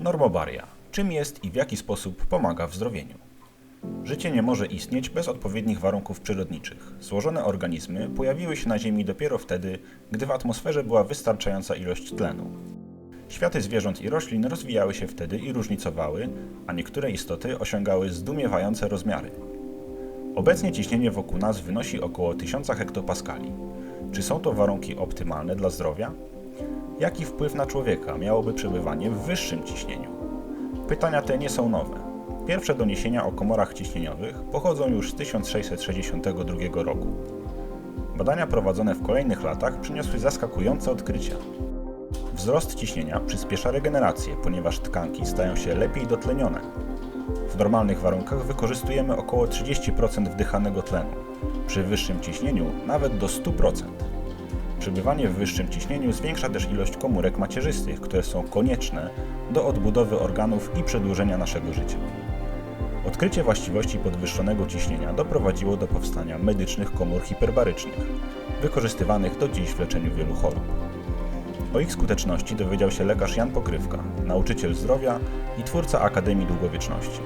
Normobaria. Czym jest i w jaki sposób pomaga w zdrowieniu? Życie nie może istnieć bez odpowiednich warunków przyrodniczych. Złożone organizmy pojawiły się na Ziemi dopiero wtedy, gdy w atmosferze była wystarczająca ilość tlenu. Światy zwierząt i roślin rozwijały się wtedy i różnicowały, a niektóre istoty osiągały zdumiewające rozmiary. Obecnie ciśnienie wokół nas wynosi około 1000 hektopaskali. Czy są to warunki optymalne dla zdrowia? Jaki wpływ na człowieka miałoby przebywanie w wyższym ciśnieniu? Pytania te nie są nowe. Pierwsze doniesienia o komorach ciśnieniowych pochodzą już z 1662 roku. Badania prowadzone w kolejnych latach przyniosły zaskakujące odkrycia. Wzrost ciśnienia przyspiesza regenerację, ponieważ tkanki stają się lepiej dotlenione. W normalnych warunkach wykorzystujemy około 30% wdychanego tlenu, przy wyższym ciśnieniu nawet do 100%. Przebywanie w wyższym ciśnieniu zwiększa też ilość komórek macierzystych, które są konieczne do odbudowy organów i przedłużenia naszego życia. Odkrycie właściwości podwyższonego ciśnienia doprowadziło do powstania medycznych komór hiperbarycznych, wykorzystywanych do dziś w leczeniu wielu chorób. O ich skuteczności dowiedział się lekarz Jan Pokrywka, nauczyciel zdrowia i twórca Akademii Długowieczności.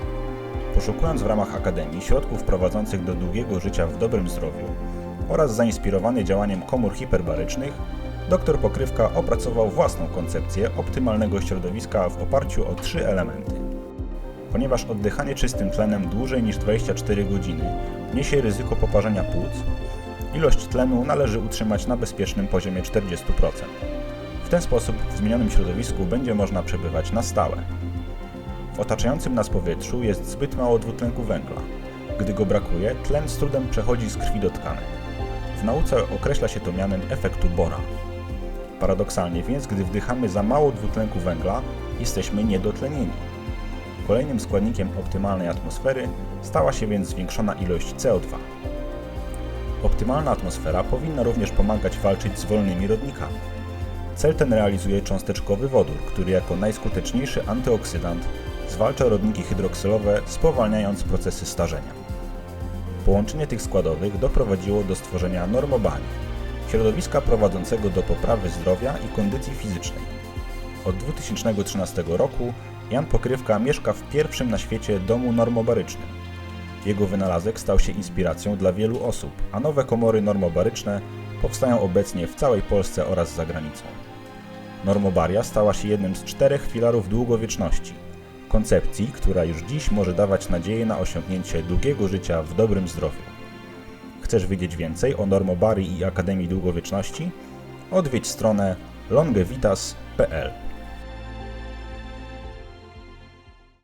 Poszukując w ramach Akademii środków prowadzących do długiego życia w dobrym zdrowiu oraz zainspirowany działaniem komór hiperbarycznych, dr Pokrywka opracował własną koncepcję optymalnego środowiska w oparciu o trzy elementy. Ponieważ oddychanie czystym tlenem dłużej niż 24 godziny niesie ryzyko poparzenia płuc, ilość tlenu należy utrzymać na bezpiecznym poziomie 40%. W ten sposób w zmienionym środowisku będzie można przebywać na stałe. W otaczającym nas powietrzu jest zbyt mało dwutlenku węgla. Gdy go brakuje, tlen z trudem przechodzi z krwi do tkanek. W nauce określa się to mianem efektu Bora. Paradoksalnie więc, gdy wdychamy za mało dwutlenku węgla, jesteśmy niedotlenieni. Kolejnym składnikiem optymalnej atmosfery stała się więc zwiększona ilość CO2. Optymalna atmosfera powinna również pomagać walczyć z wolnymi rodnikami. Cel ten realizuje cząsteczkowy wodór, który jako najskuteczniejszy antyoksydant zwalcza rodniki hydroksylowe, spowalniając procesy starzenia. Połączenie tych składowych doprowadziło do stworzenia normobarii, środowiska prowadzącego do poprawy zdrowia i kondycji fizycznej. Od 2013 roku Jan Pokrywka mieszka w pierwszym na świecie domu normobarycznym. Jego wynalazek stał się inspiracją dla wielu osób, a nowe komory normobaryczne powstają obecnie w całej Polsce oraz za granicą. Normobaria stała się jednym z czterech filarów długowieczności, koncepcji, która już dziś może dawać nadzieję na osiągnięcie długiego życia w dobrym zdrowiu. Chcesz wiedzieć więcej o Normobarii i Akademii Długowieczności? Odwiedź stronę longevitas.pl